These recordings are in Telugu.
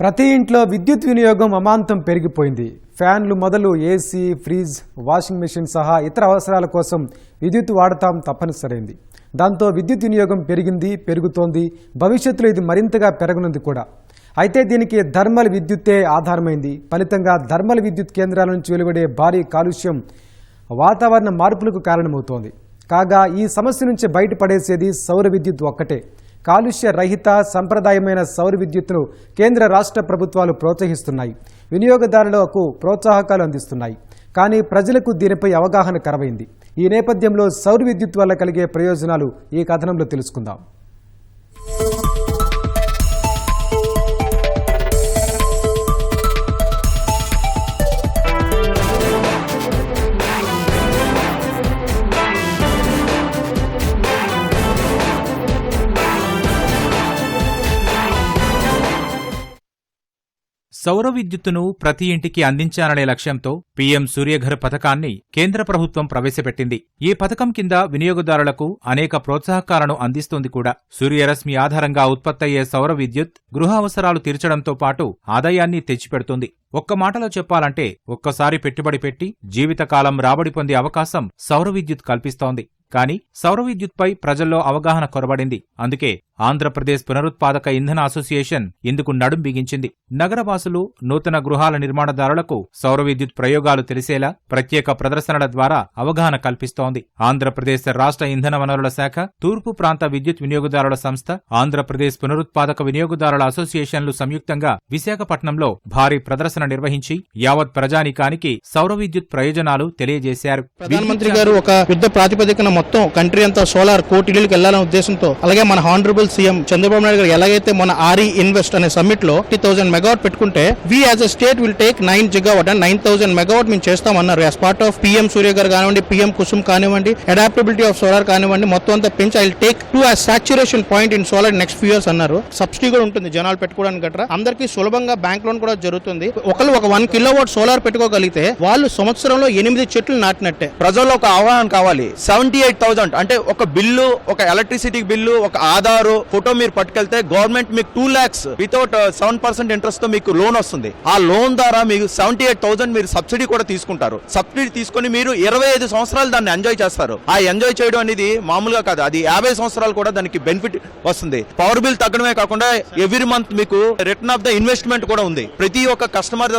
ప్రతి ఇంట్లో విద్యుత్ వినియోగం అమాంతం పెరిగిపోయింది. ఫ్యాన్లు మొదలు ఏసీ ఫ్రిడ్జ్ వాషింగ్ మెషిన్ సహా ఇతర అవసరాల కోసం విద్యుత్ వాడటం తప్పనిసరైంది. దాంతో విద్యుత్ వినియోగం పెరిగింది పెరుగుతోంది. భవిష్యత్తులో ఇది మరింతగా పెరగనుంది కూడా. అయితే దీనికి థర్మల్ విద్యుత్తే ఆధారమైంది. ఫలితంగా థర్మల్ విద్యుత్ కేంద్రాల నుంచి వెలువడే భారీ కాలుష్యం వాతావరణ మార్పులకు కారణమవుతోంది. కాగా ఈ సమస్య నుంచి బయటపడేసేది సౌర విద్యుత్ ఒక్కటే. కాలుష్య రహిత సంప్రదాయమైన సౌర విద్యుత్తును కేంద్ర రాష్ట్ర ప్రభుత్వాలు ప్రోత్సహిస్తున్నాయి. వినియోగదారులకు ప్రోత్సాహకాలు అందిస్తున్నాయి. కానీ ప్రజలకు దీనిపై అవగాహన కరవైంది. ఈ నేపథ్యంలో సౌర విద్యుత్ వల్ల కలిగే ప్రయోజనాలు ఈ కథనంలో తెలుసుకుందాం. సౌర విద్యుత్తును ప్రతి ఇంటికి అందించాలనే లక్ష్యంతో పీఎం సూర్యఘర్ పథకాన్ని కేంద్ర ప్రభుత్వం ప్రవేశపెట్టింది. ఈ పథకం కింద వినియోగదారులకు అనేక ప్రోత్సాహకాలను అందిస్తోంది కూడా. సూర్యరశ్మి ఆధారంగా ఉత్పత్తయ్యే సౌర విద్యుత్ గృహ అవసరాలు తీర్చడంతో పాటు ఆదాయాన్ని తెచ్చిపెడుతుంది. ఒక్క మాటలో చెప్పాలంటే ఒక్కసారి పెట్టుబడి పెట్టి జీవితకాలం రాబడి పొందే అవకాశం సౌర విద్యుత్ కల్పిస్తోంది. కానీ సౌర విద్యుత్పై ప్రజల్లో అవగాహన కొరబడింది. అందుకే ఆంధ్రప్రదేశ్ పునరుత్పాదక ఇంధన అసోసియేషన్ ఇందుకు నడుం బిగించింది. నగరవాసులు నూతన గృహాల నిర్మాణదారులకు సౌర విద్యుత్ ప్రయోగాలు తెలిసేలా ప్రత్యేక ప్రదర్శనల ద్వారా అవగాహన కల్పిస్తోంది. ఆంధ్రప్రదేశ్ రాష్ట్ర ఇంధన వనరుల శాఖ తూర్పు ప్రాంత విద్యుత్ వినియోగదారుల సంస్థ ఆంధ్రప్రదేశ్ పునరుత్పాదక వినియోగదారుల అసోసియేషన్లు సంయుక్తంగా విశాఖపట్నంలో భారీ ప్రదర్శన నిర్వహించి యావత్ ప్రజానీకానికి సౌర విద్యుత్ ప్రయోజనాలు తెలియజేశారు. ప్రధానమంత్రి గారు ఒక యుద్ధ ప్రాతిపదికన మొత్తం కంట్రీ అంతా సోలార్ కోటి ఇళ్ళకు వెళ్ళాలనే ఉద్దేశంతో అలాగే మన హానరబుల్ సీఎం చంద్రబాబు నాయుడు గారు ఎలాగైతే మన ఆర్ఈ ఇన్వెస్ట్ అనే సమ్మిట్లో ఫిఫ్టీ థౌసండ్ మెగావాట్ పెట్టుకుంటే we as a state will take nine gigawatt and nine thousand megawatt మేము చేస్తామన్నారు. As part of PM Surya గారు కానివ్వండి పీఎం కుసుమ్ కానివ్వండి అడాప్టబిలిటీ ఆఫ్ సోలార్ కానివ్వండి మొత్తం అంతా పెంచి I take to a saturation point in solar next few years అన్నారు. సబ్సిడీ కూడా ఉంటుంది జనాలు పెట్టుకోవడానికి గట్రా. అందరికీ సులభంగా బ్యాంక్ లోన్ కూడా జరుగుతుంది. ఒకళ్ళు ఒక వన్ కిలో వాట్ సోలార్ పెట్టుకోగలిగితే వాళ్ళు సంవత్సరంలో ఎనిమిది చెట్లు నాటినట్టే. ప్రజల్లో ఒక అవగాహన కావాలి. సెవెంటీ ఎయిట్ థౌసండ్ అంటే ఒక బిల్లు ఒక ఎలక్ట్రిసిటీ బిల్లు ఒక ఆధారు ఫోటో మీరు పట్టుకెళ్తే గవర్నమెంట్ మీకు two lakhs without seven percent ఇంట్రెస్ట్తో మీకు లోన్ వస్తుంది. ఆ లోన్ ద్వారా మీకు సెవెంటీ ఎయిట్ థౌసండ్ మీరు సబ్సిడీ కూడా తీసుకుంటారు. సబ్సిడీ తీసుకొని మీరు ఇరవై ఐదు సంవత్సరాలు దాన్ని ఎంజాయ్ చేస్తారు. ఆ ఎంజాయ్ చేయడం అనేది మామూలుగా కాదు. అది యాభై సంవత్సరాలు కూడా దానికి బెనిఫిట్ వస్తుంది. పవర్ బిల్ తగ్గడమే కాకుండా ఎవ్రీ మంత్ మీకు రిటర్న్ ఆఫ్ ద ఇన్వెస్ట్మెంట్ కూడా ఉంది. ప్రతి ఒక్క కస్టమర్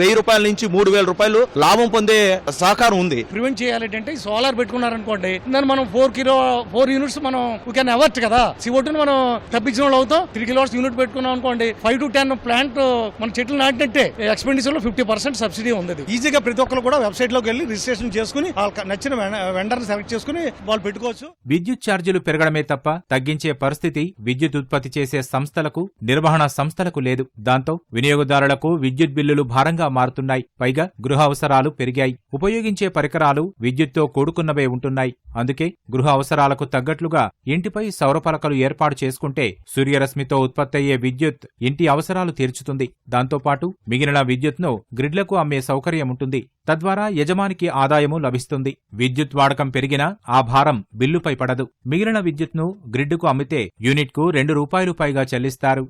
వెయ్యి రూపాయల నుంచి మూడు వేల రూపాయలు లాభం పొందే సహకారం ఉంది. ప్రివెంట్ చేయాలంటే సోలార్ పెట్టుకున్నారనుకోండి దాన్ని మనం ఫోర్ కిలో ఫోర్ యూనిట్స్ మనం వీ కెన్ అవర్ట్ కదా. సివోటును మనం తప్పించిన వాళ్ళు అవుతాం. త్రీ కిలోస్ యూనిట్ పెట్టుకున్నాం అనుకోండి ఫైవ్ టు టెన్ ప్లాంట్ మన చెట్లు నాటినట్టే. ఎక్స్పెండిచర్లో ఫిఫ్టీ పర్సెంట్ సబ్సిడీ ఉంది ఈజీగా ప్రతి ఒక్కరు కూడా వెబ్సైట్లోకి వెళ్ళి రిజిస్ట్రేషన్ చేసుకుని వాళ్ళకి నచ్చిన వెండర్ సెలెక్ట్ చేసుకుని వాళ్ళు పెట్టుకోవచ్చు. విద్యుత్ ఛార్జీలు పెరగడమే తప్ప తగ్గించే పరిస్థితి విద్యుత్ ఉత్పత్తి చేసే సంస్థలకు నిర్వహణ సంస్థలకు లేదు. దాంతో వినియోగదారులకు విద్యుత్ బిల్లులు భారంగా మారుతున్నాయి. పైగా గృహ అవసరాలు పెరిగాయి. ఉపయోగించే పరికరాలు విద్యుత్తో కూడుకున్నవే ఉంటున్నాయి. అందుకే గృహ అవసరాలకు తగ్గట్లుగా ఇంటిపై సౌర పలకలు ఏర్పాటు చేసుకుంటే సూర్యరశ్మితో ఉత్పత్తయ్యే విద్యుత్ ఇంటి అవసరాలు తీర్చుతుంది. దాంతోపాటు మిగిలిన విద్యుత్ను గ్రిడ్లకు అమ్మే సౌకర్యం ఉంటుంది. తద్వారా యజమానికి ఆదాయము లభిస్తుంది. విద్యుత్ వాడకం పెరిగినా ఆ భారం బిల్లుపై పడదు. మిగిలిన విద్యుత్ను గ్రిడ్కు అమ్మితే యూనిట్కు రెండు రూపాయలు పైగా చెల్లిస్తారు.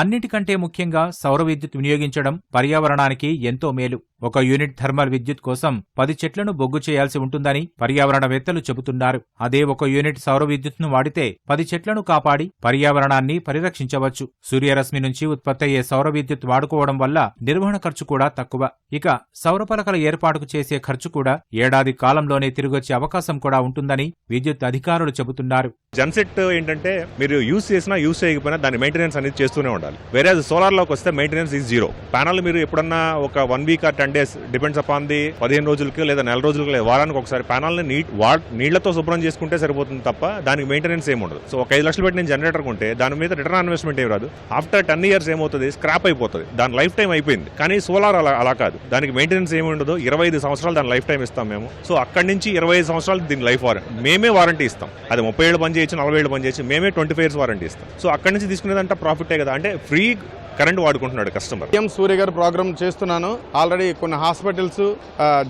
అన్నిటికంటే ముఖ్యంగా సౌర విద్యుత్ వినియోగించడం పర్యావరణానికి ఎంతో మేలు. ఒక యూనిట్ థర్మల్ విద్యుత్ కోసం పది చెట్లను బొగ్గు చేయాల్సి ఉంటుందని పర్యావరణవేత్తలు చెబుతున్నారు. అదే ఒక యూనిట్ సౌర విద్యుత్ను వాడితే పది చెట్లను కాపాడి పర్యావరణాన్ని పరిరక్షించవచ్చు. సూర్యరశ్మి నుంచి ఉత్పత్తయ్యే సౌర విద్యుత్ వాడుకోవడం వల్ల నిర్వహణ ఖర్చు కూడా తక్కువ. ఇక సౌర పలకల ఏర్పాటుకు చేసే ఖర్చు కూడా ఏడాది కాలంలోనే తిరిగొచ్చే అవకాశం కూడా ఉంటుందని విద్యుత్ అధికారులు చెబుతున్నారు. జన్సెట్ ఏంటంటే మీరు యూస్ చేసినా యూస్ చేయకపోయినా దాని మెయింటెనెన్స్ అనేది చేస్తూనే ఉండాలి వేరే సోలార్లోకి వస్తే మెయింటెనెన్స్ ఈజ్ జీరో ప్యానల్ మీరు ఎప్పుడన్నా ఒక one week or ten days depends upon the పదిహేను రోజులకి లేదా నెల రోజులకి లేదా వారానికి ఒకసారి ప్యానల్ని నీట్ వా నీళ్ళతో శుభ్రం చేసుకుంటే సరిపోతుంది తప్ప దానికి మెయింటెనెన్స్ ఏమి ఉండదు. సో ఒక ఐదు లక్షలు పెట్టి నేను జనరేటర్ కొంటే దాని మీద రిటర్న్ ఇన్వెస్ట్మెంట్ ఏం రాదు. ఆఫ్టర్ టెన్ ఇయర్స్ ఏమవుతుంది? స్క్రాప్ అయిపోతుంది. దాని లైఫ్ టైం అయిపోయింది. కానీ సోలార్ అలా అలా కాదు. దానికి మెయింటెనెన్స్ ఏమి ఉండదు. ఇరవై ఐదు సంవత్సరాలు దాని లైఫ్ టైం ఇస్తాం మేము. సో అక్కడి నుంచి ఇరవై ఐదు సంవత్సరాలు దీని లైఫ్ వారంటీ మేమే వారంటీ ఇస్తాం. అది ముప్పై ఏళ్ళు పని చేయొచ్చు నలభై ఏళ్ళు పని చేయొచ్చు మేమే ట్వంటీ ఫైవ్ ఇయర్స్ వారంటీ ఇస్తాం. సో అక్కడి నుంచి తీసుకునేదంటే ప్రాఫిటే కదా. అంటే ఫ్రీ కరెంట్ వాడుకుంటున్నాడు కస్టమర్. సీఎం సూర్య గారు ప్రోగ్రామ్ చేస్తున్నాను. ఆల్రెడీ కొన్ని హాస్పిటల్స్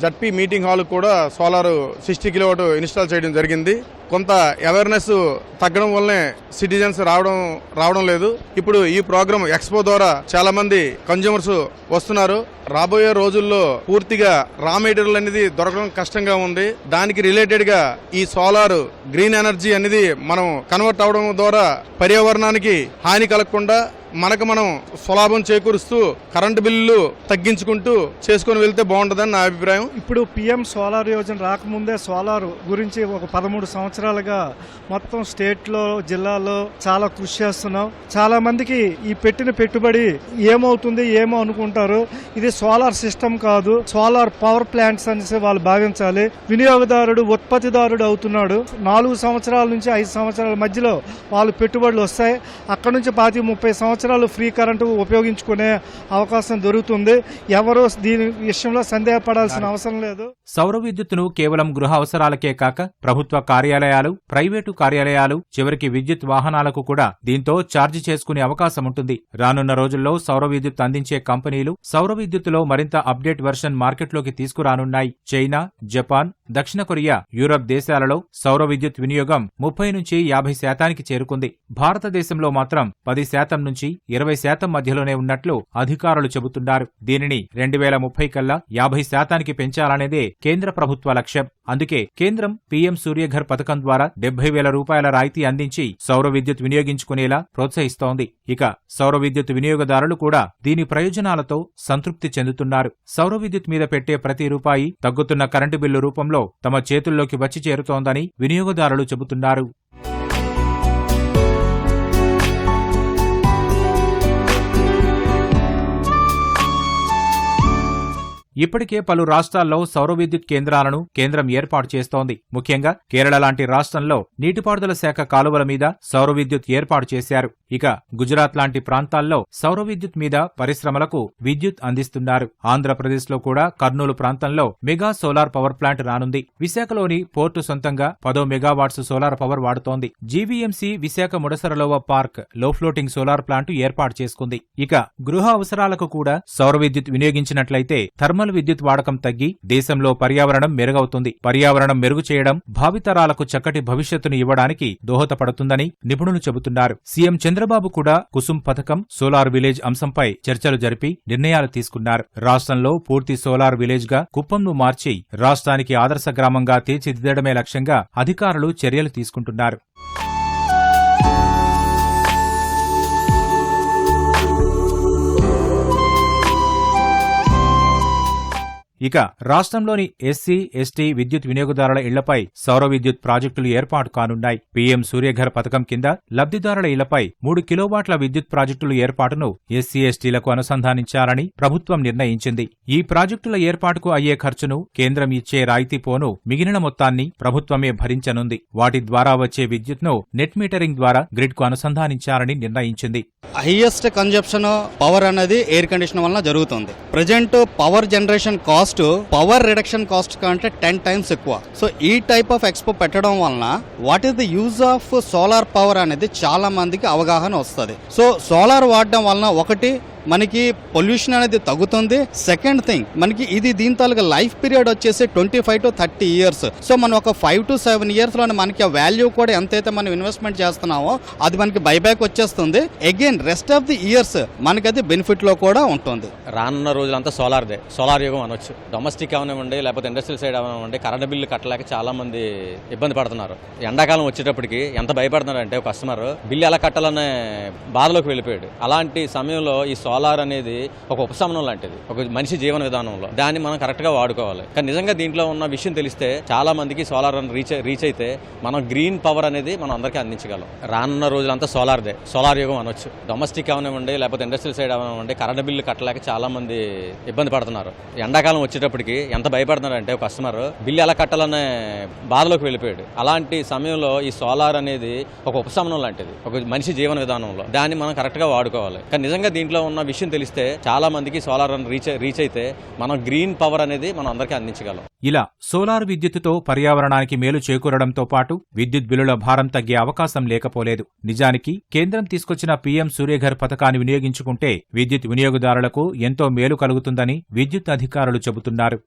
జడ్పీ మీటింగ్ హాల్ కూడా సోలార్ సిక్స్టీ కిలోవాట్ ఇన్స్టాల్ చేయడం జరిగింది. కొంత అవేర్నెస్ తగ్గడం వల్లనే సిటిజన్స్ రావడం రావడం లేదు. ఇప్పుడు ఈ ప్రోగ్రామ్ ఎక్స్పో ద్వారా చాలా మంది కన్జ్యూమర్స్ వస్తున్నారు. రాబోయే రోజుల్లో పూర్తిగా రా మెటీరియల్ అనేది దొరకడం కష్టంగా ఉంది. దానికి రిలేటెడ్గా ఈ సోలార్ గ్రీన్ ఎనర్జీ అనేది మనం కన్వర్ట్ అవడం ద్వారా పర్యావరణానికి హాని కలగకుండా మనకు మనం స్వలాభం చేకూరుస్తూ కరెంటు బిల్లులు తగ్గించుకుంటూ చేసుకొని వెళ్తే బాగుంటుందని నా అభిప్రాయం. ఇప్పుడు పిఎం సోలార్ యోజన రాకముందే సోలార్ గురించి ఒక పదమూడు సంవత్సరాలుగా మొత్తం స్టేట్లో జిల్లాలో చాలా కృషి చేస్తున్నాం. చాలా మందికి ఈ పెట్టిన పెట్టుబడి ఏమవుతుంది ఏమో అనుకుంటారు. ఇది సోలార్ సిస్టమ్ కాదు సోలార్ పవర్ ప్లాంట్స్ అనేసి వాళ్ళు భావించాలి. వినియోగదారుడు ఉత్పత్తిదారుడు అవుతున్నాడు. నాలుగు సంవత్సరాల నుంచి ఐదు సంవత్సరాల మధ్యలో వాళ్ళు పెట్టుబడులు వస్తాయి. అక్కడ నుంచి పాతి ముప్పై సంవత్సరాలు ఫ్రీ కరెంట్ ఉపయోగించుకునే అవకాశం దొరుకుతుంది. ఎవరు దీని విషయంలో సందేహపడాల్సిన అవసరం లేదు. సౌర విద్యుత్తును కేవలం గృహ అవసరాలకే కాక ప్రభుత్వ కార్యాలయాలు ప్రైవేటు కార్యాలయాలు చివరికి విద్యుత్ వాహనాలకు కూడా దీంతో ఛార్జ్ చేసుకునే అవకాశం ఉంటుంది. రానున్న రోజుల్లో సౌర విద్యుత్ అందించే కంపెనీలు సౌర విద్యుత్తులో మరింత అప్డేట్ వెర్షన్ మార్కెట్లోకి తీసుకురానున్నాయి. చైనా జపాన్ దక్షిణ కొరియా యూరప్ దేశాలలో సౌర విద్యుత్ వినియోగం ముప్పై నుంచి యాభై శాతానికి చేరుకుంది. భారతదేశంలో మాత్రం పది శాతం నుంచి ఇరవై శాతం మధ్యలోనే ఉన్నట్లు అధికారులు చెబుతున్నారు. దీనిని రెండు వేల ముప్పై కల్లా యాభై శాతానికి పెంచాలనేదే కేంద్ర ప్రభుత్వ లక్ష్యం. అందుకే కేంద్రం పీఎం సూర్యఘర్ పథకం ద్వారా డెబ్బై వేల రూపాయల రాయితీ అందించి సౌర విద్యుత్ వినియోగించుకునేలా ప్రోత్సహిస్తోంది. ఇక సౌర విద్యుత్ వినియోగదారులు కూడా దీని ప్రయోజనాలతో సంతృప్తి చెందుతున్నారు. సౌర విద్యుత్ మీద పెట్టే ప్రతి రూపాయి తగ్గుతున్న కరెంటు బిల్లు రూపంలో తమ చేతుల్లోకి వచ్చి చేరుతోందని వినియోగదారులు చెబుతున్నారు. ఇప్పటికే పలు రాష్ట్రాల్లో సౌర విద్యుత్ కేంద్రాలను కేంద్రం ఏర్పాటు చేస్తోంది. ముఖ్యంగా కేరళ లాంటి రాష్ట్రంలో నీటిపారుదల శాఖ కాలువల మీద సౌర విద్యుత్ ఏర్పాటు చేశారు. ఇక గుజరాత్ లాంటి ప్రాంతాల్లో సౌర విద్యుత్ మీద పరిశ్రమలకు విద్యుత్ అందిస్తున్నారు. ఆంధ్రప్రదేశ్లో కూడా కర్నూలు ప్రాంతంలో మెగా సోలార్ పవర్ ప్లాంట్ రానుంది. విశాఖలోని పోర్టు సొంతంగా పదో మెగావాట్స్ సోలార్ పవర్ వాడుతోంది. జీవీఎంసీ విశాఖ ముడసరలోవ పార్క్లో ఫ్లోటింగ్ సోలార్ ప్లాంట్ ఏర్పాటు చేసుకుంది. ఇక గృహ అవసరాలకు కూడా సౌర విద్యుత్ వినియోగించినట్లయితే థర్మల్ విద్యుత్ వాడకం తగ్గి దేశంలో పర్యావరణం మెరుగవుతుంది. పర్యావరణం మెరుగు చేయడం భావితరాలకు చక్కటి భవిష్యత్తును ఇవ్వడానికి దోహదపడుతుందని నిపుణులు చెబుతున్నారు. సీఎం చంద్రబాబు కూడా కుసుమ్ పథకం సోలార్ విలేజ్ అంశంపై చర్చలు జరిపి నిర్ణయాలు తీసుకున్నారు. రాష్ట్రంలో పూర్తి సోలార్ విలేజ్గా కుప్పంను మార్చి రాష్ట్రానికి ఆదర్శ గ్రామంగా తీర్చిదిద్దడమే లక్ష్యంగా అధికారులు చర్యలు తీసుకుంటున్నారు. ఇక రాష్ట్రంలోని ఎస్సీ ఎస్టీ విద్యుత్ వినియోగదారుల ఇళ్ళపై సౌర విద్యుత్ ప్రాజెక్టులు ఏర్పాటు కానున్నాయి. పీఎం సూర్యఘర్ పథకం కింద లబ్ధిదారుల ఇళ్ళపై మూడు కిలోవాట్ల విద్యుత్ ప్రాజెక్టుల ఏర్పాటును ఎస్సీ ఎస్టీలకు అనుసంధానించాలని ప్రభుత్వం నిర్ణయించింది. ఈ ప్రాజెక్టుల ఏర్పాటుకు అయ్యే ఖర్చును కేంద్రం ఇచ్చే రాయితీ పోను మిగిలిన మొత్తాన్ని ప్రభుత్వమే భరించనుంది. వాటి ద్వారా వచ్చే విద్యుత్ను నెట్ మీటరింగ్ ద్వారా గ్రిడ్కు అనుసంధానించాలని నిర్ణయించింది. హైయెస్ట్ కన్జప్షన్ పవర్ అనేది ఎయిర్ కండిషన్ వలన జరుగుతుంది. Present power generation cost power reduction cost కంటే టెన్ టైమ్స్ ఎక్కువ. సో ఈ టైప్ ఆఫ్ ఎక్స్పో పెట్టడం వలన what is the use of solar power అనేది చాలా మందికి అవగాహన వస్తుంది. సో సోలార్ వాడడం వలన ఒకటి మనకి పొల్యూషన్ అనేది తగ్గుతుంది. సెకండ్ థింగ్ మనకి ఇది దీని తాలూకా లైఫ్ పీరియడ్ వచ్చేసి twenty five to thirty years. So మనం ఒక ఫైవ్ టు సెవెన్ ఇయర్స్లోనే మనకి ఆ వాల్యూ కూడా ఎంతైతే మనం ఇన్వెస్ట్మెంట్ చేస్తున్నామో అది మనకి బైబ్యాక్ వచ్చేస్తుంది. Again rest of the years మనకి అది బెనిఫిట్లో కూడా ఉంటుంది. రానున్న రోజులంతా సోలార్దే సోలార్ యుగం అనొచ్చు. డొమెస్టిక్ అవనివ్వండి లేకపోతే ఇండస్ట్రియల్ సైడ్ అవనివ్వండి కరెంట్ బిల్లు కట్టలేక చాలా మంది ఇబ్బంది పడుతున్నారు. ఎండాకాలం వచ్చేటప్పటికి ఎంత భయపడుతున్నారు అంటే కస్టమర్ బిల్లు ఎలా కట్టాలనే బాధలోకి వెళ్ళిపోయాడు. అలాంటి సమయంలో ఈ సోలార్ సోలార్ అనేది ఒక ఉపశమనం లాంటిది. ఒక మనిషి జీవన విధానంలో. దాన్ని మనం కరెక్ట్గా వాడుకోవాలి. కానీ నిజంగా దీంట్లో ఉన్న విషయం తెలిస్తే చాలా మందికి సోలార్ రీచ్ రీచ్ అయితే మనం గ్రీన్ పవర్ అనేది మనం అందరికీ అందించగలం. రానున్న రోజులంతా సోలార్దే. సోలార్ యుగం అనొచ్చు. డొమెస్టిక్ అవనివ్వండి లేకపోతే ఇండస్ట్రియల్ సైడ్ అవనివ్వండి కరెంట్ బిల్లు కట్టలేక చాలా మంది ఇబ్బంది పడుతున్నారు. ఎండాకాలం వచ్చేటప్పటికి ఎంత భయపడుతున్నారు అంటే ఒక కస్టమర్ బిల్లు ఎలా కట్టాలనే బాధలోకి వెళ్ళిపోయాడు. అలాంటి సమయంలో ఈ సోలార్ అనేది ఒక ఉపశమనం లాంటిది. ఒక మనిషి జీవన విధానంలో. దాన్ని మనం కరెక్ట్గా వాడుకోవాలి. కానీ నిజంగా దీంట్లో ఉన్న అన్న విషయం తెలిస్తే చాలా మందికి సోలార్ రీచ్ రీచ్ అయితే మనం గ్రీన్ పవర్ అనేది మనం అందరికీ అందించగలం. ఇలా సోలార్ విద్యుత్తుతో పర్యావరణానికి మేలు చేకూరడంతో పాటు విద్యుత్ బిల్లుల భారం తగ్గే అవకాశం లేకపోలేదు. నిజానికి కేంద్రం తీసుకొచ్చిన పీఎం సూర్యఘర్ పథకాన్ని వినియోగించుకుంటే విద్యుత్ వినియోగదారులకు ఎంతో మేలు కలుగుతుందని విద్యుత్ అధికారులు చెబుతున్నారు.